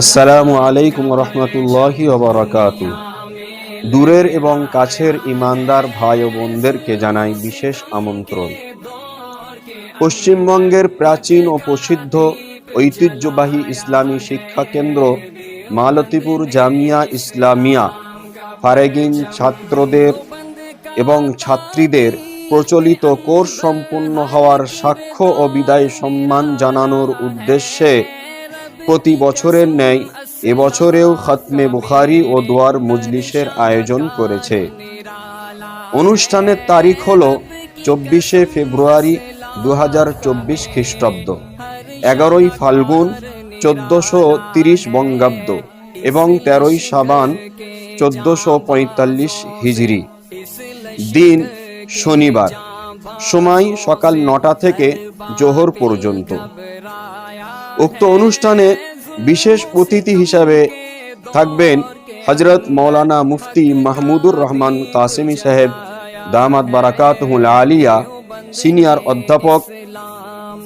আসসালামু আলাইকুম রহমতুল্লাহি ওবরাকাত দূরের এবং কাছের ইমানদার ভাই ও বোনদেরকে জানাই বিশেষ আমন্ত্রণ। পশ্চিমবঙ্গের প্রাচীন ও প্রসিদ্ধ ঐতিহ্যবাহী ইসলামী শিক্ষা কেন্দ্র মালতীপুর জামিয়া ইসলামিয়া। ফারেগিন ছাত্রদের এবং ছাত্রীদের প্রচলিত কোর্স সম্পূর্ণ হওয়ার সাক্ষ্য ও বিদায় সম্মান জানানোর উদ্দেশ্যে প্রতি বছরের ন্যায় এবছরেও খতমে বুখারি ও দোয়ার মজলিসের আয়োজন করেছে। অনুষ্ঠানের তারিখ হল চব্বিশে ফেব্রুয়ারি দু হাজার চব্বিশ খ্রিস্টাব্দ। এগারোই ফাল্গুন চোদ্দশো তিরিশ বঙ্গাব্দ এবং তেরোই সাবান চোদ্দশো পঁয়তাল্লিশ হিজরি। দিন শনিবার, সময় সকাল নটা থেকে জোহর পর্যন্ত। উক্ত অনুষ্ঠানে বিশেষ অতিথি হিসাবে থাকবেন হজরত মৌলানা মুফতি মাহমুদুর রহমান কাসিমি সাহেব, দামাত বারাকাতহুল আলিয়া, সিনিয়র অধ্যাপক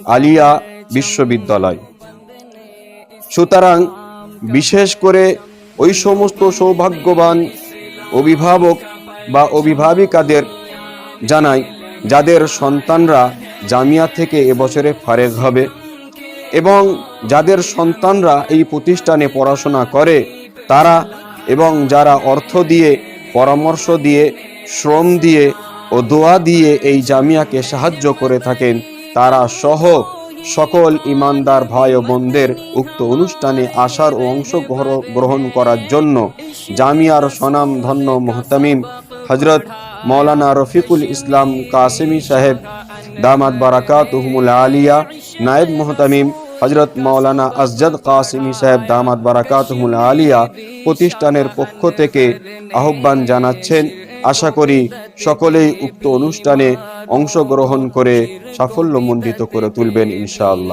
আলিয়া বিশ্ববিদ্যালয়। সুতরাং বিশেষ করে ওই সমস্ত সৌভাগ্যবান অভিভাবক বা অভিভাবিকাদের জানাই যাদের সন্তানরা জামিয়া থেকে এবছরে ফারেক হবে এবং যাদের সন্তানরা এই প্রতিষ্ঠানে পড়াশোনা করে, তারা এবং যারা অর্থ দিয়ে, পরামর্শ দিয়ে, শ্রম দিয়ে ও দোয়া দিয়ে এই জামিয়াকে সাহায্য করে থাকেন, তারা সহ সকল ইমানদার ভাই ও বোনদের উক্ত অনুষ্ঠানে আসার ও অংশগ্রহণ গ্রহণ করার জন্য জামিয়ার সনাম ধন্য মোহতামিম হজরত মৌলানা রফিকুল ইসলাম কাসেমি সাহেব, দামাত বারাকাত আলিয়া, নায়েব মোহতামিম হজরত মৌলানা আসজদ কাসিমি সাহেব, দামাত বারাকাতহুল আলিয়া প্রতিষ্ঠানের পক্ষ থেকে আহ্বান জানাচ্ছেন। আশা করি সকলেই উক্ত অনুষ্ঠানে অংশগ্রহণ করে সাফল্যমণ্ডিত করে তুলবেন ইনশাআল্লাহ।